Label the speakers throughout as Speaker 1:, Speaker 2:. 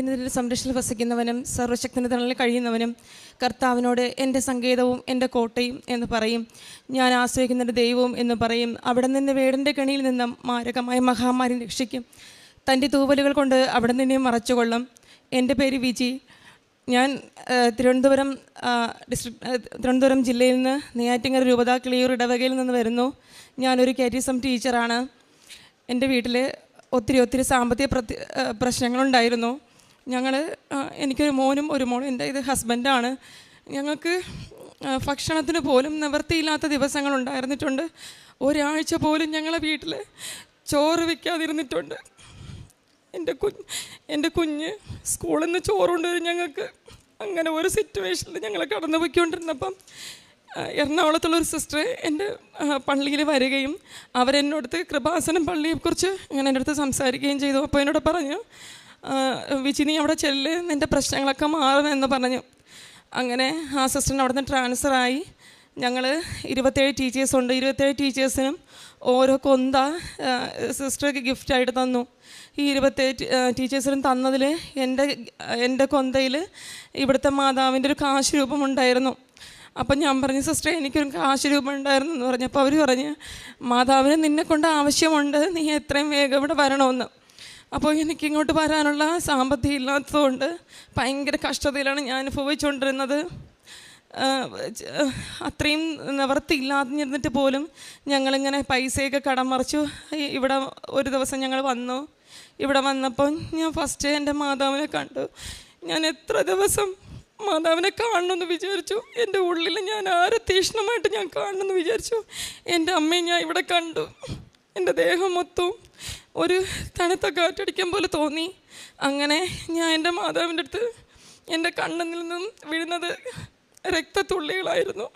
Speaker 1: അത്യുന്നതിന്റെ സംരക്ഷണം വസിക്കുന്നവനും സർവശക്തന്റെ തണലിൽ കഴിയുന്നവനും കർത്താവിനോട് എന്റെ സങ്കേതവും എന്റെ കോട്ടയും എന്ന് പറയും. ഞാൻ ആശ്രയിക്കുന്ന ദൈവവും എന്ന് പറയും. അവിടെ നിന്ന് വേടന്റെ കെണിയിൽ നിന്നും മാരകമായ മഹാമാരി രക്ഷിക്കും. തന്റെ തൂവലുകൾ കൊണ്ട് അവിടെ നിന്നെ മറച്ചുകൊള്ളും. എന്റെ പേര് വിജി. ഞാൻ തിരുവനന്തപുരം ഡിസ്ട്രിക്ട് തിരുവനന്തപുരം ജില്ലയിൽ നിന്ന് നെയ്യാറ്റിങ്ങര രൂപത കിളിയൂർ ഇടവകയിൽ നിന്ന് വരുന്നു. ഞാനൊരു കാറ്റിസം ടീച്ചറാണ്. എന്റെ വീട്ടിൽ ഒത്തിരി ഒത്തിരി സാമ്പത്തിക പ്രശ്നങ്ങളുണ്ടായിരുന്നു. ഞങ്ങൾ എനിക്കൊരു മോനും ഒരു മോളും എന്റെ ഇത് ഹസ്ബൻഡാണ്. ഞങ്ങൾക്ക് ഭക്ഷണത്തിന് പോലും നിവൃത്തിയില്ലാത്ത ദിവസങ്ങളുണ്ടായിരുന്നിട്ടുണ്ട് ഒരാഴ്ച പോലും ഞങ്ങളെ വീട്ടിൽ ചോറ് വയ്ക്കാതിരുന്നിട്ടുണ്ട് എന്റെ കുഞ്ഞ് എന്റെ കുഞ്ഞ് സ്കൂളിൽ നിന്ന് ചോറ് കൊണ്ടുവരും ഞങ്ങൾക്ക്. അങ്ങനെ ഒരു സിറ്റുവേഷനിൽ ഞങ്ങൾ കടന്നു പോയിക്കൊണ്ടിരുന്നപ്പം എറണാകുളത്തുള്ളൊരു സിസ്റ്റർ എന്റെ പള്ളിയിൽ വരികയും അവരെന്നോടത്ത് കൃപാസനം പള്ളിയെക്കുറിച്ച് ഇങ്ങനെ എന്റെ അടുത്ത് സംസാരിക്കുകയും ചെയ്തു. അപ്പോൾ എന്നോട് പറഞ്ഞു വിജി നീ അവിടെ ചെല്ല് നിന്റെ പ്രശ്നങ്ങളൊക്കെ മാറുമെന്ന് പറഞ്ഞു. അങ്ങനെ ആ സിസ്റ്ററിന് അവിടെ നിന്ന് ട്രാൻസ്ഫറായി ഞങ്ങൾ ഇരുപത്തേഴ് ടീച്ചേഴ്സ് ഉണ്ട്. ഇരുപത്തേഴ് ടീച്ചേഴ്സിനും ഓരോ കൊന്ത സിസ്റ്റർക്ക് ഗിഫ്റ്റായിട്ട് തന്നു. ഈ ഇരുപത്തേഴ് ടീച്ചേഴ്സിനും തന്നതിൽ എന്റെ എന്റെ കൊന്തയിൽ ഇവിടുത്തെ മാതാവിന്റെ ഒരു കാശ് രൂപം ഉണ്ടായിരുന്നു. അപ്പം ഞാൻ പറഞ്ഞു സിസ്റ്റർ എനിക്കൊരു കാശ് രൂപം ഉണ്ടായിരുന്നു എന്ന് പറഞ്ഞപ്പോൾ അവർ പറഞ്ഞ് മാതാവിന് നിന്നെ കൊണ്ട് ആവശ്യമുണ്ട്. നീ എത്രയും വേഗം ഇവിടെ വരണമെന്ന് അപ്പോൾ എനിക്ക് ഇങ്ങോട്ട് വരാനുള്ള സാമ്പത്തികം ഇല്ലാത്തതുകൊണ്ട് ഭയങ്കര കഷ്ടതയിലാണ് ഞാൻ അനുഭവിച്ചുകൊണ്ടിരുന്നത്. അത്രയും നിവർത്തി ഇല്ലാതിരുന്നിട്ട് പോലും ഞങ്ങളിങ്ങനെ പൈസയൊക്കെ കടം മറിച്ചു. ഇവിടെ ഒരു ദിവസം ഞങ്ങൾ വന്നു. ഇവിടെ വന്നപ്പോൾ ഞാൻ ഫസ്റ്റ് എന്റെ മാതാവിനെ കണ്ടു. ഞാൻ എത്ര ദിവസം മാതാവിനെ കാണണമെന്ന് വിചാരിച്ചു. എന്റെ ഉള്ളിൽ ഞാൻ ആരെ തീഷ്ണമായിട്ട് ഞാൻ കാണണമെന്ന് വിചാരിച്ചു. എന്റെ അമ്മയെ ഞാൻ ഇവിടെ കണ്ടു. എന്റെ ദേഹം മൊത്തവും ഒരു തണുത്ത കാറ്റടിക്കാൻ പോലെ തോന്നി. അങ്ങനെ ഞാൻ എന്റെ മാതാവിന്റെ അടുത്ത് എന്റെ കണ്ണിൽ നിന്നും വീഴുന്നത് രക്തത്തുള്ളികളായിരുന്നു.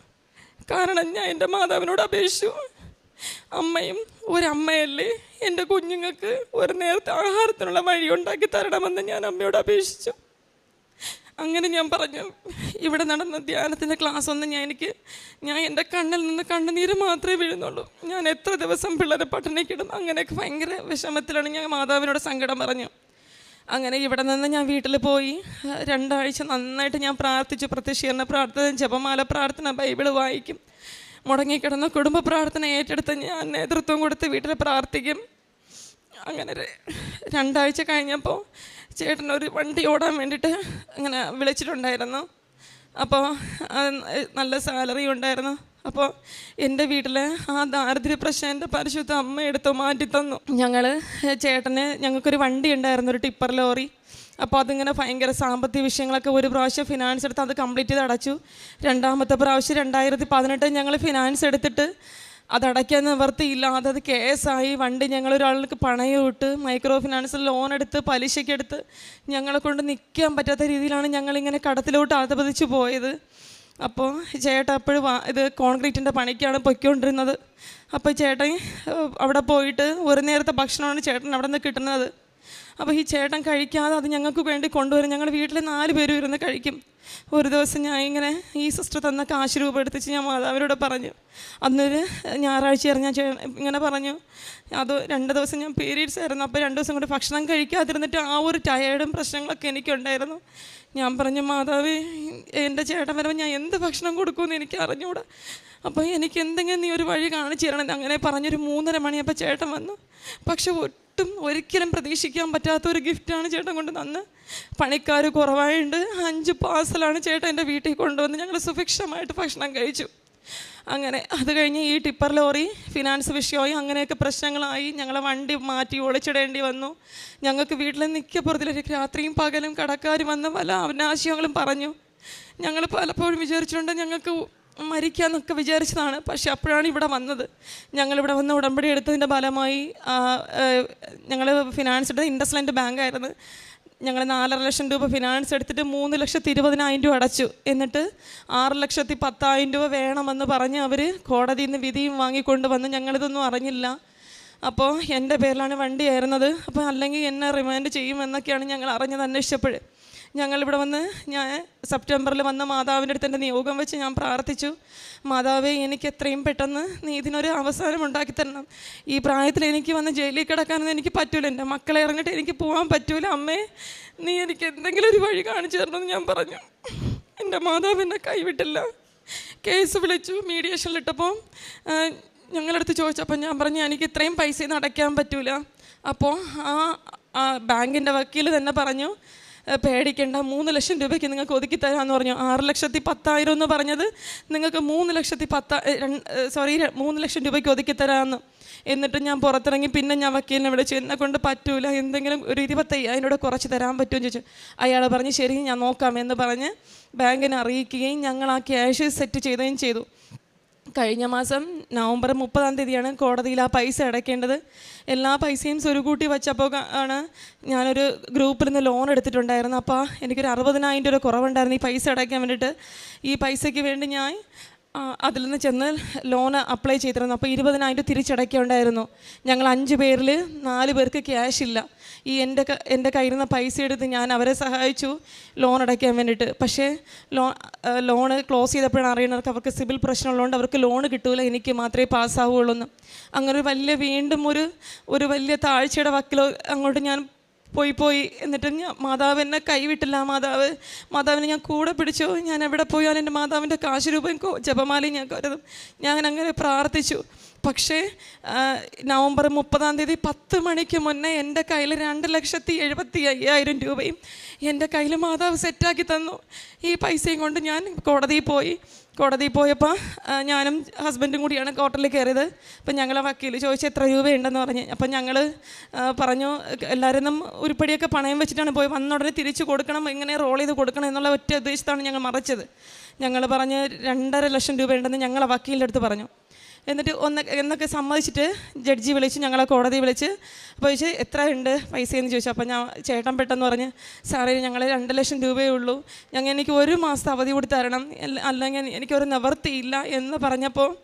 Speaker 1: കാരണം ഞാൻ എന്റെ മാതാവിനോട് അപേക്ഷിച്ചു. അമ്മയും ഒരമ്മയല്ലേ എന്റെ കുഞ്ഞുങ്ങൾക്ക് ഒരു നേരത്തെ ആഹാരത്തിനുള്ള വഴി ഉണ്ടാക്കി തരണമെന്ന് ഞാൻ അമ്മയോട് അപേക്ഷിച്ചു. അങ്ങനെ ഞാൻ പറഞ്ഞു ഇവിടെ നടന്ന ധ്യാനത്തിന്റെ ക്ലാസ് ഒന്നും ഞാൻ എനിക്ക് ഞാൻ എന്റെ കണ്ണിൽ നിന്ന് കണ്ണുനീര് മാത്രമേ വീഴുന്നുള്ളൂ. ഞാൻ എത്ര ദിവസം പിള്ളേരെ പട്ടിണിക്കിടും അങ്ങനെയൊക്കെ ഭയങ്കര വിഷമത്തിലാണ് ഞാൻ മാതാവിനോട് സങ്കടം പറഞ്ഞു. അങ്ങനെ ഇവിടെ നിന്ന് ഞാൻ വീട്ടിൽ പോയി. രണ്ടാഴ്ച നന്നായിട്ട് ഞാൻ പ്രാർത്ഥിച്ചു. പ്രത്യക്ഷീകരണ പ്രാർത്ഥന ജപമാല പ്രാർത്ഥന ബൈബിൾ വായിക്കും. മുടങ്ങിക്കിടന്ന കുടുംബ പ്രാർത്ഥന ഏറ്റെടുത്ത് ഞാൻ നേതൃത്വം കൊടുത്ത് വീട്ടിൽ പ്രാർത്ഥിക്കും. അങ്ങനെ രണ്ടാഴ്ച കഴിഞ്ഞപ്പോൾ ചേട്ടൻ ഒരു വണ്ടി ഓടാൻ വേണ്ടിയിട്ട് അങ്ങനെ വിളിച്ചിട്ടുണ്ടായിരുന്നു. അപ്പോൾ നല്ല സാലറി ഉണ്ടായിരുന്നു. അപ്പോൾ എന്റെ വീട്ടിൽ ആ ദാരിദ്ര്യ പ്രശ്നം എന്റെ പരിശുദ്ധ അമ്മ എടുത്തു മാറ്റി തന്നു. ഞങ്ങൾ ചേട്ടന് ഞങ്ങൾക്കൊരു വണ്ടി ഉണ്ടായിരുന്നു ഒരു ടിപ്പർ ലോറി. അപ്പോൾ അതിങ്ങനെ ഭയങ്കര സാമ്പത്തിക വിഷയങ്ങളൊക്കെ ഒരു പ്രാവശ്യം ഫിനാൻസ് എടുത്ത് അത് കംപ്ലീറ്റ് ചെയ്ത് അടച്ചു. രണ്ടാമത്തെ പ്രാവശ്യം രണ്ടായിരത്തി പതിനെട്ട് ഞങ്ങൾ ഫിനാൻസ് എടുത്തിട്ട് അതടയ്ക്കാൻ നിവർത്തിയില്ല. അത് കേസായി. വണ്ടി ഞങ്ങൾ ഒരാൾക്ക് പണയം ഇട്ട് മൈക്രോ ഫിനാൻസിൽ ലോൺ എടുത്ത് പലിശയ്ക്ക് എടുത്ത് ഞങ്ങളെ കൊണ്ട് നിൽക്കാൻ പറ്റാത്ത രീതിയിലാണ് ഞങ്ങളിങ്ങനെ കടത്തിലോട്ട് ആതപതിച്ച് പോയത്. അപ്പോൾ ചേട്ടാ അപ്പോഴും ഇത് കോൺക്രീറ്റിന്റെ പണിക്കാണ് പൊയ്ക്കൊണ്ടിരുന്നത്. അപ്പോൾ ചേട്ടൻ അവിടെ പോയിട്ട് ഒരു നേരത്തെ ഭക്ഷണമാണ് ചേട്ടൻ അവിടെ നിന്ന് കിട്ടുന്നത്. അപ്പോൾ ഈ ചേട്ടൻ കഴിക്കാതെ അത് ഞങ്ങൾക്ക് വേണ്ടി കൊണ്ടുവരും. ഞങ്ങൾ വീട്ടിൽ നാല് പേരും ഇരുന്ന് കഴിക്കും. ഒരു ദിവസം ഞാൻ ഇങ്ങനെ ഈ സിസ്റ്റർ തന്ന കാശ് രൂപ എടുത്തിച്ച് ഞാൻ മാതാവിനോട് പറഞ്ഞു. അന്നൊരു ഞായറാഴ്ചയായിരുന്നു ഞാൻ ഇങ്ങനെ പറഞ്ഞു. അത് രണ്ട് ദിവസം ഞാൻ പീരീഡ്സ് ആയിരുന്നു. അപ്പോൾ രണ്ട് ദിവസം കൂടി ഭക്ഷണം കഴിക്കാതിരുന്നിട്ട് ആ ഒരു ടയേർഡും പ്രശ്നങ്ങളൊക്കെ എനിക്കുണ്ടായിരുന്നു. ഞാൻ പറഞ്ഞു മാതാവ് എന്റെ ചേട്ടൻ വരുമ്പോൾ ഞാൻ എന്ത് ഭക്ഷണം കൊടുക്കുമെന്ന് എനിക്ക് അറിഞ്ഞൂടാ അപ്പോൾ എനിക്ക് എന്തെങ്കിലും നീ ഒരു വഴി കാണിച്ചു തരണം. അങ്ങനെ പറഞ്ഞൊരു മൂന്നര മണിയപ്പോൾ ചേട്ടൻ വന്നു. പക്ഷെ ഒട്ടും ഒരിക്കലും പ്രതീക്ഷിക്കാൻ പറ്റാത്ത ഒരു ഗിഫ്റ്റാണ് ചേട്ടൻ കൊണ്ട് തന്ന്. പണിക്കാർ കുറവായുണ്ട്. അഞ്ച് പാഴ്സലാണ് ചേട്ടൻ എന്റെ വീട്ടിൽ കൊണ്ടുവന്ന് ഞങ്ങൾ സുഭിക്ഷമായിട്ട് ഭക്ഷണം കഴിച്ചു. അങ്ങനെ അത് കഴിഞ്ഞ് ഈ ടിപ്പർ ലോറി ഫിനാൻസ് വിഷയമായി അങ്ങനെയൊക്കെ പ്രശ്നങ്ങളായി ഞങ്ങളെ വണ്ടി മാറ്റി ഒളിച്ചിടേണ്ടി വന്നു. ഞങ്ങൾക്ക് വീട്ടിൽ നിൽക്കപ്പുറത്തിലേക്ക് രാത്രിയും പകലും കടക്കാർ വന്ന് പല അവനാശയങ്ങളും പറഞ്ഞു. ഞങ്ങൾ പലപ്പോഴും വിചാരിച്ചിട്ടുണ്ട് ഞങ്ങൾക്ക് മരിക്കാന്നൊക്കെ വിചാരിച്ചതാണ്. പക്ഷെ അപ്പോഴാണ് ഇവിടെ വന്നത്. ഞങ്ങളിവിടെ വന്ന് ഉടമ്പടി എടുത്തതിന്റെ ഫലമായി ഞങ്ങൾ ഫിനാൻസ് എടുത്തത് ഇൻഡസ്ലൻഡ് ബാങ്കായിരുന്നു ഞങ്ങൾ നാലര ലക്ഷം രൂപ ഫിനാൻസ് എടുത്തിട്ട് മൂന്ന് ലക്ഷത്തി ഇരുപതിനായിരം രൂപ അടച്ചു. എന്നിട്ട് ആറ് ലക്ഷത്തി പത്തായിരം രൂപ വേണമെന്ന് പറഞ്ഞ് അവർ കോടതിയിൽ നിന്ന് വിധിയും വാങ്ങിക്കൊണ്ട് വന്ന് ഞങ്ങളിതൊന്നും അറിഞ്ഞില്ല. അപ്പോൾ എന്റെ പേരിലാണ് വണ്ടി ആയിരുന്നത് അപ്പോൾ അല്ലെങ്കിൽ എന്നെ റിമാൻഡ് ചെയ്യുമെന്നൊക്കെയാണ് ഞങ്ങൾ അറിഞ്ഞത് അന്വേഷിച്ചപ്പോൾ ഞങ്ങളിവിടെ വന്ന് ഞാൻ സെപ്റ്റംബറിൽ വന്ന മാതാവിന്റെ അടുത്ത് എന്റെ നിയോഗം വെച്ച് ഞാൻ പ്രാർത്ഥിച്ചു. മാതാവേ എനിക്ക് എത്രയും പെട്ടെന്ന് നീ ഇതിനൊരു അവസാനം ഉണ്ടാക്കി തരണം. ഈ പ്രായത്തിൽ എനിക്ക് വന്ന് ജയിലിൽ കിടക്കാനൊന്നും എനിക്ക് പറ്റൂല. എന്റെ മക്കളെ ഇറങ്ങിട്ട് എനിക്ക് പോകാൻ പറ്റൂല. അമ്മേ നീ എനിക്ക് എന്തെങ്കിലും ഒരു വഴി കാണിച്ചു തരണമെന്ന് ഞാൻ പറഞ്ഞു. എന്റെ മാതാവ് എന്നെ കൈവിട്ടില്ല. കേസ് വിളിച്ചു മീഡിയേഷനിലിട്ടപ്പോൾ ഞങ്ങളടുത്ത് ചോദിച്ചപ്പോൾ ഞാൻ പറഞ്ഞു എനിക്ക് ഇത്രയും പൈസ ഒന്നും അടയ്ക്കാൻ പറ്റൂല. അപ്പോൾ ആ ബാങ്കിന്റെ വക്കീൽ തന്നെ പറഞ്ഞു "ഏ, പേടിക്കേണ്ട. മൂന്ന് ലക്ഷം രൂപയ്ക്ക് നിങ്ങൾക്ക് ഒതുക്കി തരാമെന്ന് പറഞ്ഞു. ആറ് ലക്ഷത്തി പത്തായിരം എന്ന് പറഞ്ഞത് നിങ്ങൾക്ക് മൂന്ന് ലക്ഷത്തി പത്ത സോറി മൂന്ന് ലക്ഷം രൂപയ്ക്ക് ഒതുക്കി തരാമെന്ന് എന്നിട്ട് ഞാൻ പുറത്തിറങ്ങി പിന്നെ ഞാൻ വക്കീലിനെ വിളിച്ചു. എന്നെ കൊണ്ട് പറ്റൂല. എന്തെങ്കിലും ഒരു ഇരുപത്തയ്യായിരം രൂപ കുറച്ച് തരാൻ പറ്റുമെന്ന് ചോദിച്ചു. അയാൾ പറഞ്ഞ് ശരി ഞാൻ നോക്കാം എന്ന് പറഞ്ഞ് ബാങ്കിനെ അറിയിക്കുകയും ഞങ്ങൾ ആ ക്യാഷ് സെറ്റ് ചെയ്യുകയും ചെയ്തു. കഴിഞ്ഞ മാസം നവംബർ മുപ്പതാം തീയതിയാണ് കോടതിയിൽ ആ പൈസ അടയ്ക്കേണ്ടത്. എല്ലാ പൈസയും സ്വരുകൂട്ടി വച്ചപ്പോൾ ആണ് ഞാനൊരു ഗ്രൂപ്പിൽ നിന്ന് ലോൺ എടുത്തിട്ടുണ്ടായിരുന്നു. അപ്പോൾ എനിക്കൊരു അറുപതിനായിരം രൂപ കുറവുണ്ടായിരുന്നു ഈ പൈസ അടയ്ക്കാൻ വേണ്ടിയിട്ട്. ഈ പൈസയ്ക്ക് വേണ്ടി ഞാൻ അതിൽ നിന്ന് ചെന്ന് ലോൺ അപ്ലൈ ചെയ്തിരുന്നു. അപ്പോൾ ഇരുപതിനായിരം രൂപ തിരിച്ചടയ്ക്കുണ്ടായിരുന്നു ഞങ്ങൾ അഞ്ച് പേരിൽ നാല് പേർക്ക് ക്യാഷ് ഇല്ല. ഈ എന്റെ എന്റെ കയ്യിൽ നിന്ന് പൈസ എടുത്ത് ഞാൻ അവരെ സഹായിച്ചു ലോൺ അടയ്ക്കാൻ വേണ്ടിയിട്ട്. പക്ഷേ ലോൺ ലോണ് ക്ലോസ് ചെയ്തപ്പോഴാണ് അറിയണവർക്ക് അവർക്ക് സിവിൽ പ്രശ്നമുള്ളതുകൊണ്ട് അവർക്ക് ലോൺ കിട്ടൂല. എനിക്ക് മാത്രമേ പാസ്സാവുകയുള്ളൂ എന്ന് അങ്ങനെ ഒരു വലിയ വീണ്ടും ഒരു ഒരു വലിയ താഴ്ചയുടെ വക്കിലോ അങ്ങോട്ട് ഞാൻ പോയി പോയി. എന്നിട്ട് ഞാൻ മാതാവ് എന്നെ കൈവിട്ടില്ല. മാതാവ് മാതാവിനെ ഞാൻ കൂടെ പിടിച്ചു. ഞാൻ എവിടെ പോയാലും എന്റെ മാതാവിന്റെ കാശ് രൂപയും കോ- ജപമാലയും ഞാൻ കരുതും. ഞാൻ അങ്ങനെ പ്രാർത്ഥിച്ചു. പക്ഷേ നവംബർ മുപ്പതാം തീയതി പത്ത് മണിക്ക് മുന്നേ എന്റെ കയ്യിൽ രണ്ട് ലക്ഷത്തി എഴുപത്തി അയ്യായിരം രൂപയും എന്റെ കയ്യിൽ മാതാവ് സെറ്റാക്കി തന്നു. ഈ പൈസയും കൊണ്ട് ഞാൻ കോടതിയിൽ പോയി. കോടതിയിൽ പോയപ്പോൾ ഞാനും ഹസ്ബൻഡും കൂടിയാണ് കോർട്ടിൽ കയറിയത് അപ്പം ഞങ്ങളെ വക്കീൽ ചോദിച്ചു എത്ര രൂപ രൂപയുണ്ടെന്ന് പറഞ്ഞ്. അപ്പം ഞങ്ങൾ പറഞ്ഞു എല്ലാവരും ഉരുപ്പടിയൊക്കെ പണയം വെച്ചിട്ടാണ് പോയി. വന്ന ഉടനെ തിരിച്ചു കൊടുക്കണം. ഇങ്ങനെ റോൾ ചെയ്ത് കൊടുക്കണം എന്നുള്ള ഒറ്റ ഉദ്ദേശത്താണ് ഞങ്ങൾ മറച്ചത്. ഞങ്ങൾ പറഞ്ഞ് രണ്ടര ലക്ഷം രൂപ രൂപയുണ്ടെന്ന് ഞങ്ങളെ വക്കീലിന്റെ അടുത്ത് പറഞ്ഞു. എന്നിട്ട് ഒന്ന് എന്നൊക്കെ സമ്മതിച്ചിട്ട് ജഡ്ജി വിളിച്ച് ഞങ്ങളെ കോടതി വിളിച്ച്. അപ്പോൾ ചോദിച്ചു എത്ര ഉണ്ട് പൈസയെന്ന്? ചോദിച്ചു. അപ്പോൾ ഞാൻ ചേട്ടൻ പെട്ടെന്ന് പറഞ്ഞ് സാറേ ഞങ്ങൾ രണ്ട് ലക്ഷം രൂപയേ ഉള്ളൂ. ഞങ്ങൾ എനിക്ക് ഒരു മാസത്തെ അവധി കൊടുത്ത് തരണം. അല്ല- അല്ലെങ്കിൽ എനിക്കൊരു നിവർത്തിയില്ല എന്ന് പറഞ്ഞപ്പോൾ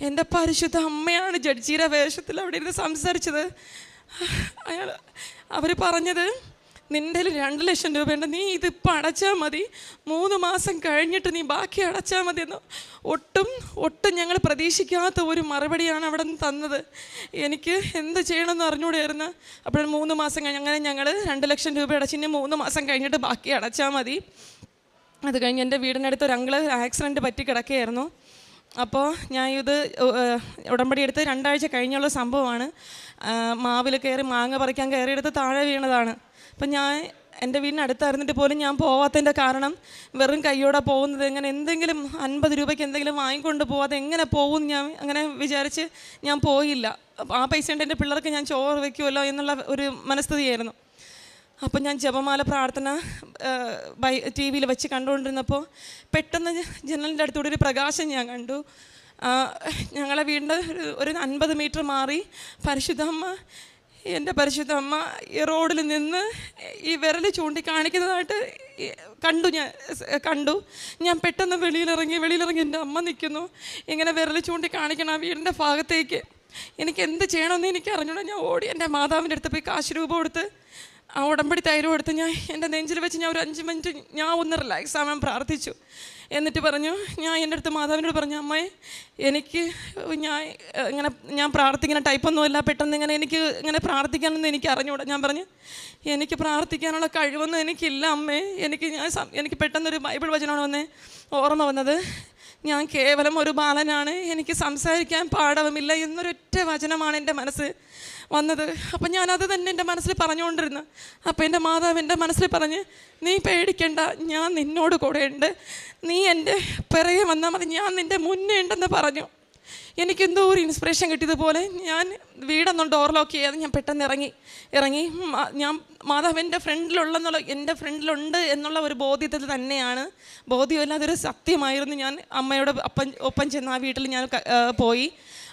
Speaker 1: എന്റെ പരിശുദ്ധ അമ്മയാണ് ജഡ്ജിയുടെ വേഷത്തിൽ അവിടെ ഇരുന്ന് സംസാരിച്ചത്. അയാൾ അവർ പറഞ്ഞത് നിന്റെ രണ്ട് ലക്ഷം രൂപയുണ്ട് നീ ഇതിപ്പോൾ അടച്ചാൽ മതി. മൂന്ന് മാസം കഴിഞ്ഞിട്ട് നീ ബാക്കി അടച്ചാൽ മതി എന്ന് ഒട്ടും ഒട്ടും ഞങ്ങൾ പ്രതീക്ഷിക്കാത്ത ഒരു മറുപടിയാണ് അവിടെ നിന്ന് തന്നത്. എനിക്ക് എന്ത് ചെയ്യണമെന്ന് അറിഞ്ഞുകൂടായിരുന്നു അപ്പോഴും മൂന്ന് മാസം കഴിഞ്ഞ് അങ്ങനെ ഞങ്ങൾ രണ്ട് ലക്ഷം രൂപ അടച്ച് ഇനി മൂന്ന് മാസം കഴിഞ്ഞിട്ട് ബാക്കി അടച്ചാൽ മതി. അത് കഴിഞ്ഞ് എന്റെ വീടിനടുത്ത് ഒരു അങ്കിൾ ആക്സിഡന്റ് പറ്റി കിടക്കുകയായിരുന്നു. അപ്പോൾ ഞാൻ ഇത് ഉടമ്പടി എടുത്ത് രണ്ടാഴ്ച കഴിഞ്ഞുള്ള സംഭവമാണ്. മാവിൽ കയറി മാങ്ങ പറിക്കാൻ കയറിയെടുത്ത് താഴെ വീണതാണ്. അപ്പം ഞാൻ എന്റെ വീടിനടുത്തായിരുന്നിട്ട് പോലും ഞാൻ പോവാത്തതിന്റെ കാരണം വെറും കൈയോടെ പോകുന്നത് എങ്ങനെ എന്തെങ്കിലും അൻപത് രൂപയ്ക്ക് എന്തെങ്കിലും വാങ്ങിക്കൊണ്ട് പോവാതെ എങ്ങനെ പോകും ഞാൻ അങ്ങനെ വിചാരിച്ച് ഞാൻ പോയില്ല. ആ പൈസ ഉണ്ട് എന്റെ പിള്ളേർക്ക് ഞാൻ ചോറ് വെക്കുമല്ലോ എന്നുള്ള ഒരു മനസ്ഥിതിയായിരുന്നു. അപ്പം ഞാൻ ജപമാല പ്രാർത്ഥന ബൈ ടി വിയിൽ വെച്ച് കണ്ടുകൊണ്ടിരുന്നപ്പോൾ പെട്ടെന്ന് ജനലിന്റെ അടുത്തൂടെ ഒരു പ്രകാശം ഞാൻ കണ്ടു. ഞങ്ങളെ വീടിന്റെ ഒരു അൻപത് മീറ്റർ മാറി പരിശുദ്ധ അമ്മ എന്റെ പരിശുദ്ധ അമ്മ ഈ റോഡിൽ നിന്ന് ഈ വിരൽ ചൂണ്ടിക്കാണിക്കുന്നതായിട്ട് കണ്ടു ഞാൻ കണ്ടു. ഞാൻ പെട്ടെന്ന് വെളിയിലിറങ്ങി വെളിയിലിറങ്ങി എന്റെ അമ്മ നിൽക്കുന്നു. ഇങ്ങനെ വിരൽ ചൂണ്ടിക്കാണിക്കണം ആ വീടിന്റെ ഭാഗത്തേക്ക്. എനിക്ക് എന്ത് ചെയ്യണമെന്ന് എനിക്ക് അറിഞ്ഞൂടാ ഞാൻ ഓടി എന്റെ മാതാവിന്റെ അടുത്ത് പോയി കാശ് രൂപ കൊടുത്ത് ആ ഉടമ്പടി തൈരും എടുത്ത് ഞാൻ എന്റെ നെഞ്ചിൽ വെച്ച് ഞാൻ ഒരു അഞ്ച് മിനിറ്റ് ഞാൻ ഒന്ന് റിലാക്സ് ആവാൻ പ്രാർത്ഥിച്ചു. എന്നിട്ട് പറഞ്ഞു ഞാൻ എന്റെ അടുത്ത് മാതാവിനോട് പറഞ്ഞു അമ്മയെ എനിക്ക് ഞാൻ ഇങ്ങനെ ഞാൻ പ്രാർത്ഥിക്കുന്ന ടൈപ്പൊന്നുമല്ല പെട്ടെന്ന് ഇങ്ങനെ എനിക്ക് ഇങ്ങനെ പ്രാർത്ഥിക്കാനൊന്നും എനിക്ക് അറിഞ്ഞുകൂടാ ഞാൻ പറഞ്ഞു എനിക്ക് പ്രാർത്ഥിക്കാനുള്ള കഴിവൊന്നും എനിക്കില്ല അമ്മേ. എനിക്ക് ഞാൻ എനിക്ക് പെട്ടെന്നൊരു ബൈബിൾ വചനമാണ് വന്നേ ഓർമ്മ വന്നത്. ഞാൻ കേവലം ഒരു ബാലനാണ്. എനിക്ക് സംസാരിക്കാൻ പാടവുമില്ല എന്നൊരൊറ്റ വചനമാണ് എന്റെ മനസ്സ്. വന്നത്. അപ്പം ഞാനത് തന്നെ എന്റെ മനസ്സിൽ പറഞ്ഞുകൊണ്ടിരുന്നു. അപ്പം എന്റെ മാതാവ് എന്റെ മനസ്സിൽ പറഞ്ഞ് നീ പേടിക്കണ്ട ഞാൻ നിന്നോട് കൂടെയുണ്ട് നീ എന്റെ പിറകെ വന്നാൽ മതി ഞാൻ നിന്റെ മുന്നേ ഉണ്ടെന്ന് പറഞ്ഞു. എനിക്കെന്തോ ഒരു ഇൻസ്പിറേഷൻ കിട്ടിയതുപോലെ ഞാൻ വീടൊന്നും ഡോർ ലോക്ക് ചെയ്യാതെ ഞാൻ പെട്ടെന്ന് ഇറങ്ങി. ഇറങ്ങി ഞാൻ മാതാവ് എന്റെ ഫ്രണ്ടിലുള്ളെന്നുള്ള എന്റെ ഫ്രണ്ടിലുണ്ട് എന്നുള്ള ഒരു ബോധ്യത്തിൽ തന്നെയാണ്. ബോധ്യമല്ല അതൊരു സത്യമായിരുന്നു. ഞാൻ അമ്മയോട് അപ്പം ഒപ്പം ചെന്ന് ആ വീട്ടിൽ ഞാൻ പോയി.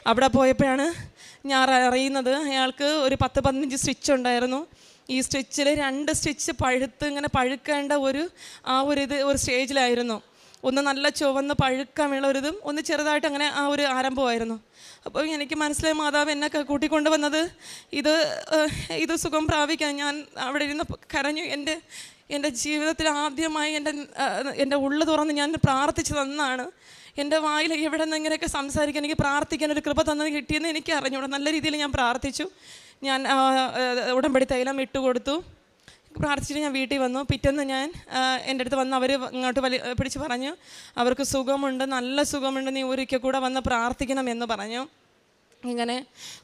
Speaker 1: അവിടെ പോയപ്പോഴാണ് ഞാൻ അറിയുന്നത് അയാൾക്ക് ഒരു പത്ത് പതിനഞ്ച് സ്റ്റിച്ച് ഉണ്ടായിരുന്നു. ഈ സ്റ്റിച്ചിൽ രണ്ട് സ്റ്റിച്ച് പഴുത്ത് ഇങ്ങനെ പഴുക്കേണ്ട ഒരു ആ ഒരു ഇത് ഒരു സ്റ്റേജിലായിരുന്നു. ഒന്ന് നല്ല ചുവന്ന് പഴുക്കമുള്ള ഇതും ഒന്ന് ചെറുതായിട്ട് അങ്ങനെ ആ ഒരു ആരംഭമായിരുന്നു. അപ്പോൾ എനിക്ക് മനസ്സിലായി മാതാവ് എന്നെ കൂട്ടിക്കൊണ്ട് വന്നത് ഇത് ഇത് സുഖം പ്രാപിക്കാൻ ഞാൻ അവിടെ ഇരുന്ന് കരഞ്ഞു. എന്റെ എന്റെ ജീവിതത്തിൽ ആദ്യമായി എന്റെ എന്റെ ഉള്ളു തുറന്ന് ഞാൻ പ്രാർത്ഥിച്ചു തന്നാണ് എന്റെ വായിൽ എവിടെ നിന്ന് ഇങ്ങനെയൊക്കെ സംസാരിക്കാൻ എനിക്ക് പ്രാർത്ഥിക്കാൻ ഒരു കൃപ തന്നത് കിട്ടിയെന്ന് എനിക്ക് അറിഞ്ഞൂടാ നല്ല രീതിയിൽ ഞാൻ പ്രാർത്ഥിച്ചു. ഞാൻ ഉടമ്പടി തൈലം ഇട്ടുകൊടുത്തു പ്രാർത്ഥിച്ചിട്ട് ഞാൻ വീട്ടിൽ വന്നു. പിറ്റേന്ന് ഞാൻ എന്റെ അടുത്ത് വന്ന് അവർ ഇങ്ങോട്ട് വലി പിടിച്ച് പറഞ്ഞു അവർക്ക് സുഖമുണ്ട് നല്ല സുഖമുണ്ട്. നീ ഒരിക്കൽ കൂടെ വന്ന് പ്രാർത്ഥിക്കണം എന്ന് പറഞ്ഞു. ഇങ്ങനെ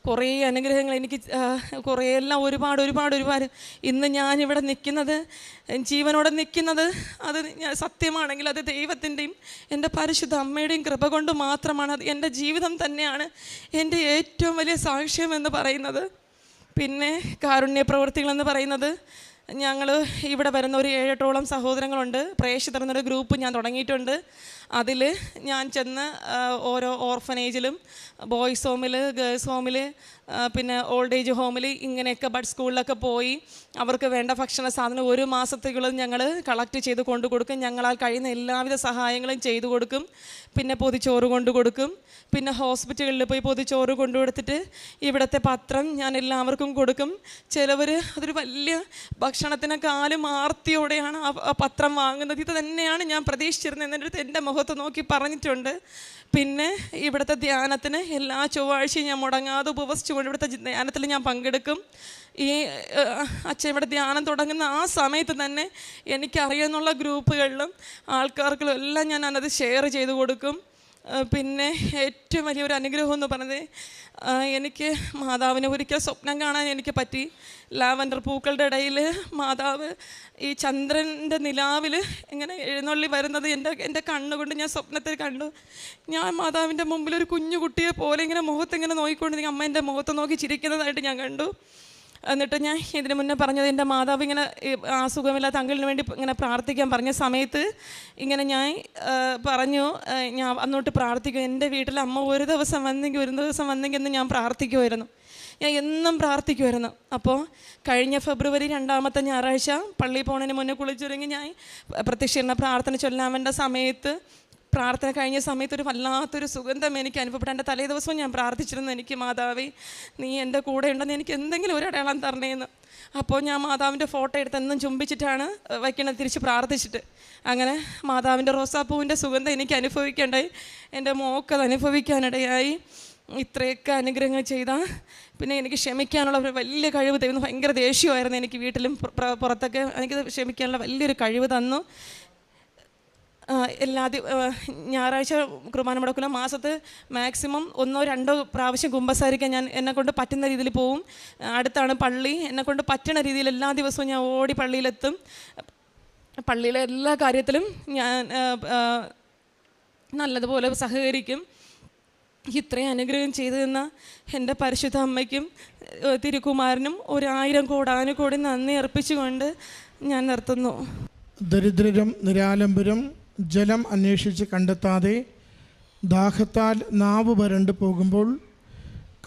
Speaker 1: കുറേ അനുഗ്രഹങ്ങൾ എനിക്ക് കുറേ എല്ലാം ഒരുപാട് ഒരുപാട് ഒരുപാട്. ഇന്ന് ഞാനിവിടെ നിൽക്കുന്നത് ജീവനോടെ നിൽക്കുന്നത് അത് സത്യമാണെങ്കിൽ അത് ദൈവത്തിന്റെയും എന്റെ പരിശുദ്ധ അമ്മയുടെയും കൃപ കൊണ്ട് മാത്രമാണ്. അത് എന്റെ ജീവിതം തന്നെയാണ് എന്റെ ഏറ്റവും വലിയ സാക്ഷ്യം എന്ന് പറയുന്നത്. പിന്നെ കാരുണ്യ പ്രവൃത്തികളെന്ന് പറയുന്നത് ഞങ്ങൾ ഇവിടെ വരുന്ന ഒരു ഏഴെട്ടോളം സഹോദരങ്ങളുണ്ട്. പ്രേക്ഷിതർ എന്നൊരു ഗ്രൂപ്പ് ഞാൻ തുടങ്ങിയിട്ടുണ്ട്. അതിൽ ഞാൻ ചെന്ന് ഓരോ ഓർഫനേജിലും ബോയ്സ് ഹോമിൽ ഗേൾസ് ഹോമിൽ പിന്നെ ഓൾഡ് ഏജ് ഹോമിൽ ഇങ്ങനെയൊക്കെ ബഡ് സ്കൂളിലൊക്കെ പോയി അവർക്ക് വേണ്ട ഭക്ഷണ സാധനം ഒരു മാസത്തേക്കുള്ളത് ഞങ്ങൾ കളക്ട് ചെയ്ത് കൊണ്ടു കൊടുക്കും. ഞങ്ങളാൽ കഴിയുന്ന എല്ലാവിധ സഹായങ്ങളും ചെയ്തു കൊടുക്കും. പിന്നെ പൊതിച്ചോറ് കൊണ്ടു കൊടുക്കും. പിന്നെ ഹോസ്പിറ്റലുകളിൽ പോയി പൊതിച്ചോറ് കൊണ്ടു കൊടുത്തിട്ട് ഇവിടുത്തെ പത്രം ഞാൻ എല്ലാവർക്കും കൊടുക്കും. ചിലവർ അതൊരു വലിയ ഭക്ഷണത്തിനെക്കാളും ആർത്തിയോടെയാണ് ആ പത്രം വാങ്ങുന്നത്. ഇത് തന്നെയാണ് ഞാൻ പ്രതീക്ഷിച്ചിരുന്നത്. എന്റെ അടുത്ത് എന്റെ മുഖത്ത് നോക്കി പറഞ്ഞിട്ടുണ്ട്. പിന്നെ ഇവിടുത്തെ ധ്യാനത്തിന് എല്ലാ ചൊവ്വാഴ്ചയും ഞാൻ മുടങ്ങാതെ ഉപവസിച്ചുകൊണ്ട് ഇവിടുത്തെ ധ്യാനത്തിൽ ഞാൻ പങ്കെടുക്കും. ഈ അച്ഛൻ ഇവിടെ ധ്യാനം തുടങ്ങുന്ന ആ സമയത്ത് തന്നെ എനിക്കറിയാവുന്ന ഗ്രൂപ്പുകളിലും ആൾക്കാർക്കും എല്ലാം ഞാൻ അത് ഷെയർ ചെയ്ത് കൊടുക്കും. പിന്നെ ഏറ്റവും വലിയൊരു അനുഗ്രഹം എന്ന് പറഞ്ഞത് എനിക്ക് മാതാവിനെ ഒരിക്കൽ സ്വപ്നം കാണാൻ എനിക്ക് പറ്റി. ലാവൻഡർ പൂക്കളുടെ ഇടയിൽ മാതാവ് ഈ ചന്ദ്രന്റെ നിലാവിൽ ഇങ്ങനെ എഴുന്നള്ളി വരുന്നത് എന്റെ എന്റെ കണ്ണുകൊണ്ട് ഞാൻ സ്വപ്നത്തിൽ കണ്ടു. ഞാൻ മാതാവിന്റെ മുമ്പിൽ ഒരു കുഞ്ഞു കുട്ടിയെ പോലെ ഇങ്ങനെ മുഖത്ത് ഇങ്ങനെ നോക്കിക്കൊണ്ടിരിക്കും അമ്മ എന്റെ മുഖത്ത് നോക്കി ചിരിക്കുന്നതായിട്ട് ഞാൻ കണ്ടു. എന്നിട്ട് ഞാൻ ഇതിന് മുന്നേ പറഞ്ഞത് എന്റെ മാതാവ് ഇങ്ങനെ ആ അസുഖമില്ലാത്ത അങ്കിളിന് വേണ്ടി ഇങ്ങനെ പ്രാർത്ഥിക്കാൻ പറഞ്ഞ സമയത്ത് ഇങ്ങനെ ഞാൻ പറഞ്ഞു ഞാൻ അന്നോട്ട് പ്രാർത്ഥിക്കും. എന്റെ വീട്ടിൽ അമ്മ ഒരു ദിവസം വന്നെങ്കിൽ ഒരു ദിവസം വന്നെങ്കിൽ എന്ന് ഞാൻ പ്രാർത്ഥിക്കുമായിരുന്നു ഞാൻ എന്നും പ്രാർത്ഥിക്കുമായിരുന്നു അപ്പോൾ കഴിഞ്ഞ ഫെബ്രുവരി രണ്ടാമത്തെ ഞായറാഴ്ച പള്ളിയിൽ പോണതിന് മുന്നേ കുളിച്ചൊരുങ്ങി ഞാൻ പ്രത്യക്ഷീകരണ പ്രാർത്ഥന ചൊല്ലാൻ വേണ്ട സമയത്ത് പ്രാർത്ഥന കഴിഞ്ഞ സമയത്ത് ഒരു വല്ലാത്തൊരു സുഗന്ധം എനിക്ക് അനുഭവപ്പെട്ടു. എന്റെ തലേ ദിവസവും ഞാൻ പ്രാർത്ഥിച്ചിരുന്നു എനിക്ക് മാതാവേ നീ എന്റെ കൂടെ ഉണ്ടെന്ന് എനിക്ക് എന്തെങ്കിലും ഒരു അടയാളം തരണേന്ന്. അപ്പോൾ ഞാൻ മാതാവിന്റെ ഫോട്ടോ എടുത്ത് എന്നും ചുംബിച്ചിട്ടാണ് വയ്ക്കണത് തിരിച്ച് പ്രാർത്ഥിച്ചിട്ട്. അങ്ങനെ മാതാവിന്റെ റോസാപ്പൂവിന്റെ സുഗന്ധം എനിക്ക് അനുഭവിക്കേണ്ടായി. എന്റെ മോക്കത് അനുഭവിക്കാനിടയായി. ഇത്രയൊക്കെ അനുഗ്രഹങ്ങൾ ചെയ്ത പിന്നെ എനിക്ക് ക്ഷമിക്കാനുള്ള ഒരു വലിയ കഴിവ് തരുന്നു. ഭയങ്കര ദേഷ്യമായിരുന്നു എനിക്ക് വീട്ടിലും പുറ- പുറ- പുറത്തൊക്കെ. എനിക്ക് ക്ഷമിക്കാനുള്ള വലിയൊരു കഴിവ് തന്നു. എല്ലാ ഞായറാഴ്ച കുർബാന മുടക്കില്ല മാസത്ത് മാക്സിമം ഒന്നോ രണ്ടോ പ്രാവശ്യം കുമ്പസാരിക്കാൻ ഞാൻ എന്നെക്കൊണ്ട് പറ്റുന്ന രീതിയിൽ പോവും. അടുത്താണ് പള്ളി. എന്നെക്കൊണ്ട് പറ്റണ രീതിയിൽ എല്ലാ ദിവസവും ഞാൻ ഓടി പള്ളിയിലെത്തും. പള്ളിയിലെ എല്ലാ കാര്യത്തിലും ഞാൻ നല്ലതുപോലെ സഹകരിക്കും. ഇത്രയും അനുഗ്രഹം ചെയ്തു തന്ന എന്റെ പരിശുദ്ധ അമ്മയ്ക്കും തിരുകുമാരനും ഒരായിരം കോടാനുകോടി നന്ദി അർപ്പിച്ചുകൊണ്ട് ഞാൻ നിർത്തുന്നു.
Speaker 2: ദരിദ്രരും നിരാലംബരും ജലം അന്വേഷിച്ച് കണ്ടെത്താതെ ദാഹത്താൽ നാവ് വരണ്ടു പോകുമ്പോൾ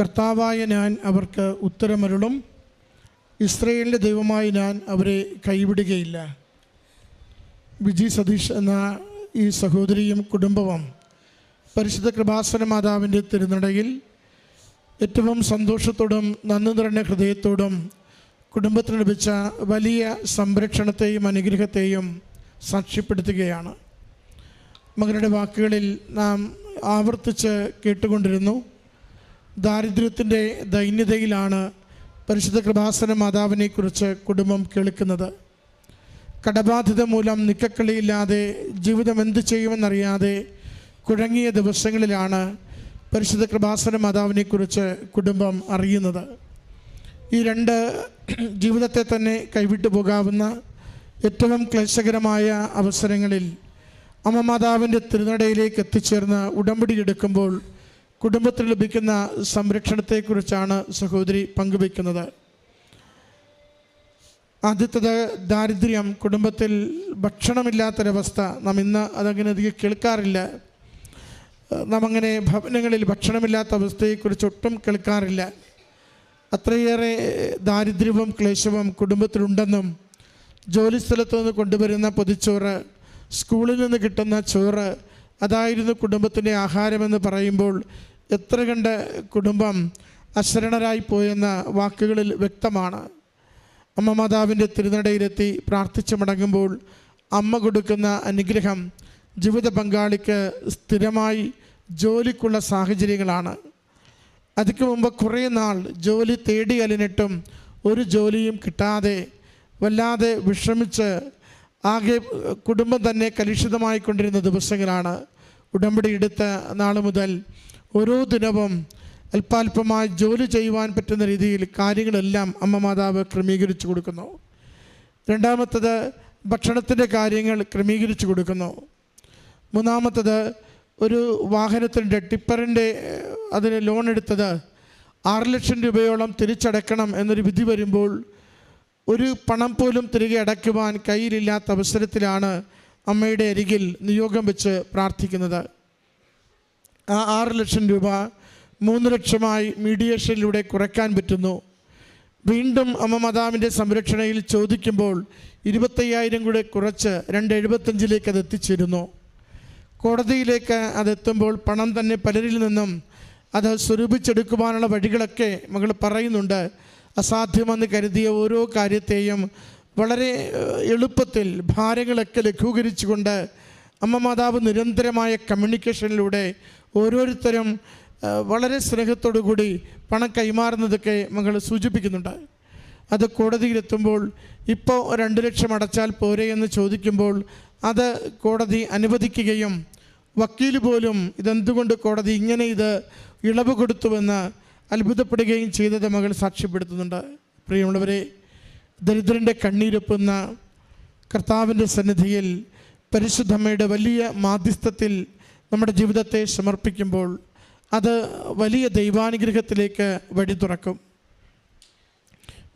Speaker 2: കർത്താവായ ഞാൻ അവർക്ക് ഉത്തരമരുളും. ഇസ്രയേലിന്റെ ദൈവമായി ഞാൻ അവരെ കൈവിടുകയില്ല. വിജി സതീഷ് എന്ന ഈ സഹോദരിയും കുടുംബവും പരിശുദ്ധ കൃപാസന മാതാവിന്റെ തിരുനടയിൽ ഏറ്റവും സന്തോഷത്തോടും നന്ദി നിറഞ്ഞ ഹൃദയത്തോടും കുടുംബത്തിന് ലഭിച്ച വലിയ സംരക്ഷണത്തെയും അനുഗ്രഹത്തെയും സാക്ഷ്യപ്പെടുത്തുകയാണ്. മകരുടെ വാക്കുകളിൽ നാം ആവർത്തിച്ച് കേട്ടുകൊണ്ടിരുന്നു. ദാരിദ്ര്യത്തിന്റെ ദൈന്യതയിലാണ് പരിശുദ്ധ കൃപാസന മാതാവിനെക്കുറിച്ച് കുടുംബം കേൾക്കുന്നത്. കടബാധിത മൂലം നിക്കക്കളിയില്ലാതെ ജീവിതം എന്ത് ചെയ്യുമെന്നറിയാതെ കുഴങ്ങിയ ദിവസങ്ങളിലാണ് പരിശുദ്ധ കൃപാസന മാതാവിനെക്കുറിച്ച് കുടുംബം അറിയുന്നത്. ഈ രണ്ട് ജീവിതത്തെ തന്നെ കൈവിട്ടു പോകാവുന്ന ഏറ്റവും ക്ലേശകരമായ അവസരങ്ങളിൽ അമ്മ മാതാവിന്റെ തിരുനടയിലേക്ക് എത്തിച്ചേർന്ന് ഉടമ്പടി എടുക്കുമ്പോൾ കുടുംബത്തിന് ലഭിക്കുന്ന സംരക്ഷണത്തെക്കുറിച്ചാണ് സഹോദരി പങ്കുവയ്ക്കുന്നത്. ആദ്യത്തത് ദാരിദ്ര്യം കുടുംബത്തിൽ ഭക്ഷണമില്ലാത്തൊരവസ്ഥ. നാം ഇന്ന് അതങ്ങനെ അധികം കേൾക്കാറില്ല. നാം അങ്ങനെ ഭവനങ്ങളിൽ ഭക്ഷണമില്ലാത്ത അവസ്ഥയെക്കുറിച്ച് ഒട്ടും കേൾക്കാറില്ല. അത്രയേറെ ദാരിദ്ര്യവും ക്ലേശവും കുടുംബത്തിലുണ്ടെന്നും ജോലിസ്ഥലത്തു നിന്ന് കൊണ്ടുവരുന്ന പൊതിച്ചോറ് സ്കൂളിൽ നിന്ന് കിട്ടുന്ന ചോറ് അതായിരുന്നു കുടുംബത്തിന്റെ ആഹാരമെന്ന് പറയുമ്പോൾ എത്ര കണ്ട് കുടുംബം അശരണരായി പോയെന്ന വാക്കുകളിൽ വ്യക്തമാണ്. അമ്മ മാതാവിന്റെ തിരുനടയിലെത്തി പ്രാർത്ഥിച്ചു മടങ്ങുമ്പോൾ അമ്മ കൊടുക്കുന്ന അനുഗ്രഹം ജീവിത പങ്കാളിക്ക് സ്ഥിരമായി ജോലിക്കുള്ള സാഹചര്യങ്ങളാണ്. അതിക്ക് മുമ്പ് കുറേ നാൾ ജോലി തേടി അലിനിട്ടും ഒരു ജോലിയും കിട്ടാതെ വല്ലാതെ വിഷമിച്ച് ആകെ കുടുംബം തന്നെ കലുഷിതമായിക്കൊണ്ടിരുന്ന ദിവസങ്ങളാണ്. ഉടമ്പടി എടുത്ത നാൾ മുതൽ ഓരോ ദിനവും അല്പാൽപമായി ജോലി ചെയ്യുവാൻ പറ്റുന്ന രീതിയിൽ കാര്യങ്ങളെല്ലാം അമ്മ മാതാവ് ക്രമീകരിച്ചു കൊടുക്കുന്നു. രണ്ടാമത്തത് ഭക്ഷണത്തിന്റെ കാര്യങ്ങൾ ക്രമീകരിച്ചു കൊടുക്കുന്നു. മൂന്നാമത്തത് ഒരു വാഹനത്തിന്റെ ടിപ്പറിന്റെ അതിന് ലോൺ എടുത്തത് ആറ് ലക്ഷം രൂപയോളം തിരിച്ചടക്കണം എന്നൊരു വിധി വരുമ്പോൾ ഒരു പണം പോലും തിരികെ അടയ്ക്കുവാൻ കയ്യിലില്ലാത്ത അവസരത്തിലാണ് അമ്മയുടെ അരികിൽ നിയോഗം വെച്ച് പ്രാർത്ഥിക്കുന്നത്. ആ ആറ് ലക്ഷം രൂപ മൂന്ന് ലക്ഷമായി മീഡിയേഷനിലൂടെ കുറയ്ക്കാൻ പറ്റുന്നു. വീണ്ടും അമ്മ മാതാവിന്റെ സംരക്ഷണയിൽ ചോദിക്കുമ്പോൾ ഇരുപത്തയ്യായിരം കൂടെ കുറച്ച് രണ്ട് എഴുപത്തഞ്ചിലേക്ക് അത് എത്തിച്ചേരുന്നു. കോടതിയിലേക്ക് അതെത്തുമ്പോൾ പണം തന്നെ പലരിൽ നിന്നും അത് സ്വരൂപിച്ചെടുക്കുവാനുള്ള വഴികളൊക്കെ മകൾ പറയുന്നുണ്ട്. അസാധ്യമെന്ന് കരുതിയ ഓരോ കാര്യത്തെയും വളരെ എളുപ്പത്തിൽ ഭാരങ്ങളൊക്കെ ലഘൂകരിച്ചുകൊണ്ട് അമ്മ മാതാവ് നിരന്തരമായ കമ്മ്യൂണിക്കേഷനിലൂടെ ഓരോരുത്തരും വളരെ സ്നേഹത്തോടു കൂടി പണം കൈമാറുന്നതൊക്കെ മകൾ സൂചിപ്പിക്കുന്നുണ്ട്. അത് കോടതിയിലെത്തുമ്പോൾ ഇപ്പോൾ രണ്ട് ലക്ഷം അടച്ചാൽ പോരെ എന്ന് ചോദിക്കുമ്പോൾ അത് കോടതി അനുവദിക്കുകയും വക്കീൽ പോലും ഇതെന്തുകൊണ്ട് കോടതി ഇങ്ങനെ ഇത് ഇളവ് കൊടുത്തുവെന്ന് അത്ഭുതപ്പെടുകയും ചെയ്തത് മകൾ സാക്ഷ്യപ്പെടുത്തുന്നുണ്ട്. പ്രിയമുള്ളവരെ ദരിദ്രന്റെ കണ്ണീരൊപ്പുന്ന കർത്താവിന്റെ സന്നിധിയിൽ പരിശുദ്ധമ്മയുടെ വലിയ മാധ്യസ്ഥത്തിൽ നമ്മുടെ ജീവിതത്തെ സമർപ്പിക്കുമ്പോൾ അത് വലിയ ദൈവാനുഗ്രഹത്തിലേക്ക് വഴി തുറക്കും.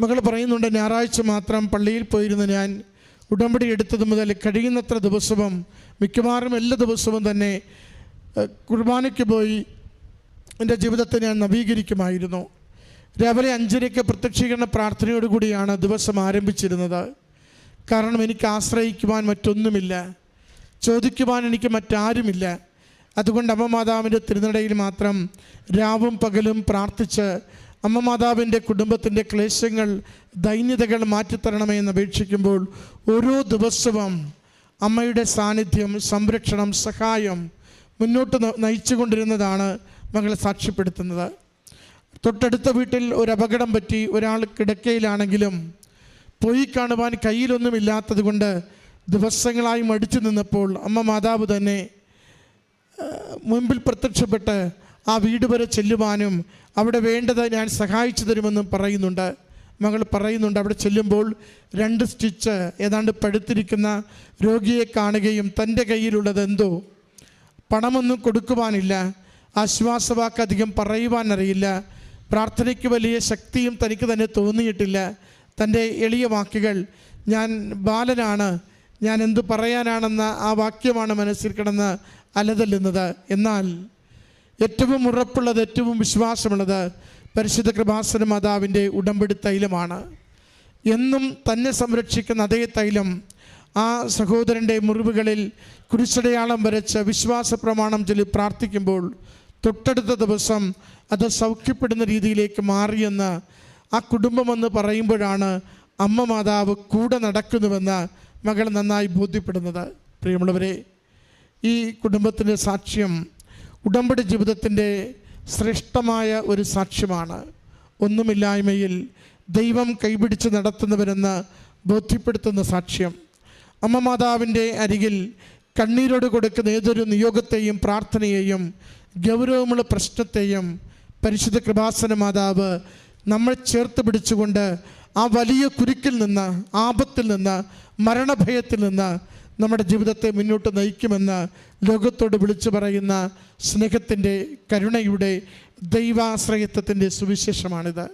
Speaker 2: മകൾ പറയുന്നുണ്ട് ഞായറാഴ്ച മാത്രം പള്ളിയിൽ പോയിരുന്ന ഞാൻ ഉടമ്പടി എടുത്തത് മുതൽ കഴിയുന്നത്ര ദിവസവും മിക്കവാറും എല്ലാ ദിവസവും തന്നെ കുർബാനയ്ക്ക് പോയി എന്റെ ജീവിതത്തെ ഞാൻ നവീകരിക്കുമായിരുന്നു. രാവിലെ അഞ്ചരയ്ക്ക് പ്രത്യക്ഷീകരണ പ്രാർത്ഥനയോടുകൂടിയാണ് ദിവസം ആരംഭിച്ചിരുന്നത്. കാരണം എനിക്ക് ആശ്രയിക്കുവാൻ മറ്റൊന്നുമില്ല. ചോദിക്കുവാൻ എനിക്ക് മറ്റാരുമില്ല. അതുകൊണ്ട് അമ്മ മാതാവിന്റെ തിരുനടയിൽ മാത്രം രാവും പകലും പ്രാർത്ഥിച്ച് അമ്മ മാതാവിന്റെ കുടുംബത്തിന്റെ ക്ലേശങ്ങൾ ദൈന്യതകൾ മാറ്റിത്തരണമേ എന്ന് അപേക്ഷിക്കുമ്പോൾ ഓരോ ദിവസവും അമ്മയുടെ സാന്നിധ്യം സംരക്ഷണം സഹായം മുന്നോട്ട് നയിച്ചു നയിച്ചുകൊണ്ടിരുന്നതാണ് മകൾ സാക്ഷ്യപ്പെടുത്തുന്നത്. തൊട്ടടുത്ത വീട്ടിൽ ഒരു അപകടം പറ്റി ഒരാൾ കിടക്കയിലാണെങ്കിലും പോയി കാണുവാൻ കയ്യിലൊന്നുമില്ലാത്തത് കൊണ്ട് ദിവസങ്ങളായി മടിച്ചു നിന്നപ്പോൾ അമ്മ മാതാവ് തന്നെ മുമ്പിൽ പ്രത്യക്ഷപ്പെട്ട് ആ വീട് വരെ ചെല്ലുവാനും അവിടെ വേണ്ടത് ഞാൻ സഹായിച്ചു തരുമെന്നും പറയുന്നുണ്ട്. മകൾ പറയുന്നുണ്ട് അവിടെ ചെല്ലുമ്പോൾ രണ്ട് സ്റ്റിച്ച് ഏതാണ്ട് പഴുത്തിരിക്കുന്ന രോഗിയെ കാണുകയും തന്റെ കയ്യിലുള്ളത് എന്തോ പണമൊന്നും കൊടുക്കുവാനില്ല. ആശ്വാസവാക്ക് അധികം പറയുവാൻ അറിയില്ല പ്രാർത്ഥനയ്ക്ക് വലിയ ശക്തിയും തനിക്ക് തന്നെ തോന്നിയിട്ടില്ല. തന്റെ എളിയ വാക്കുകൾ ഞാൻ ബാലനാണ് ഞാൻ എന്തു പറയാനാണെന്ന ആ വാക്യമാണ് മനസ്സിൽ കിടന്ന് അലതല്ലുന്നത്. എന്നാൽ ഏറ്റവും ഉറപ്പുള്ളത് ഏറ്റവും വിശ്വാസമുള്ളത് പരിശുദ്ധ കൃപാസന മാതാവിന്റെ ഉടമ്പടി തൈലമാണ്. എന്നും തന്നെ സംരക്ഷിക്കുന്ന അതേ തൈലം ആ സഹോദരന്റെ മുറിവുകളിൽ കുരിശടയാളം വരച്ച് വിശ്വാസ പ്രമാണം ചൊല്ലി പ്രാർത്ഥിക്കുമ്പോൾ തൊട്ടടുത്ത ദിവസം അത് സൗഖ്യപ്പെടുന്ന രീതിയിലേക്ക് മാറിയെന്ന് ആ കുടുംബമെന്ന് പറയുമ്പോഴാണ് അമ്മ മാതാവ് കൂടെ നടക്കുന്നുവെന്ന് മകൾ നന്നായി ബോധ്യപ്പെടുന്നത്. പ്രിയമുള്ളവരെ ഈ കുടുംബത്തിന്റെ സാക്ഷ്യം ഉടമ്പടി ജീവിതത്തിന്റെ ശ്രേഷ്ഠമായ ഒരു സാക്ഷ്യമാണ്. ഒന്നുമില്ലായ്മയിൽ ദൈവം കൈപിടിച്ച് നടത്തുന്നവരെന്ന് ബോധ്യപ്പെടുത്തുന്ന സാക്ഷ്യം. അമ്മ മാതാവിന്റെ അരികിൽ കണ്ണീരോട് കൊടുക്കുന്ന ഏതൊരു നിയോഗത്തെയും പ്രാർത്ഥനയെയും ഗൗരവമുള്ള പ്രശ്നത്തെയും പരിശുദ്ധ കൃപാസന മാതാവ് നമ്മൾ ചേർത്ത് പിടിച്ചുകൊണ്ട് ആ വലിയ കുരുക്കിൽ നിന്ന് ആപത്തിൽ നിന്ന് മരണഭയത്തിൽ നിന്ന് നമ്മുടെ ജീവിതത്തെ മുന്നോട്ട് നയിക്കുമെന്ന് ലോകത്തോട് വിളിച്ചു പറയുന്ന സ്നേഹത്തിന്റെ കരുണയുടെ ദൈവാശ്രയത്വത്തിന്റെ സുവിശേഷമാണിത്.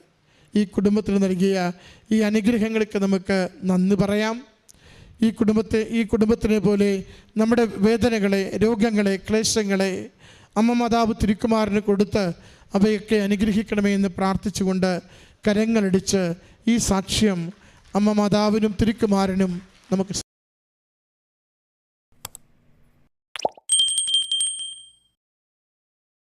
Speaker 2: ഈ കുടുംബത്തിന് നൽകിയ ഈ അനുഗ്രഹങ്ങൾക്ക് നമുക്ക് നന്ദി പറയാം. ഈ കുടുംബത്തെ ഈ കുടുംബത്തിനെ പോലെ നമ്മുടെ വേദനകളെ രോഗങ്ങളെ ക്ലേശങ്ങളെ അമ്മ മാതാവ് തിരുക്കുമാറിന് കൊടുത്ത് അവയൊക്കെ അനുഗ്രഹിക്കണമേ എന്ന് പ്രാർത്ഥിച്ചുകൊണ്ട് കരങ്ങളടിച്ച് ഈ സാക്ഷ്യം അമ്മ മാതാവിനും തിരുക്കുമാരനും നമുക്ക്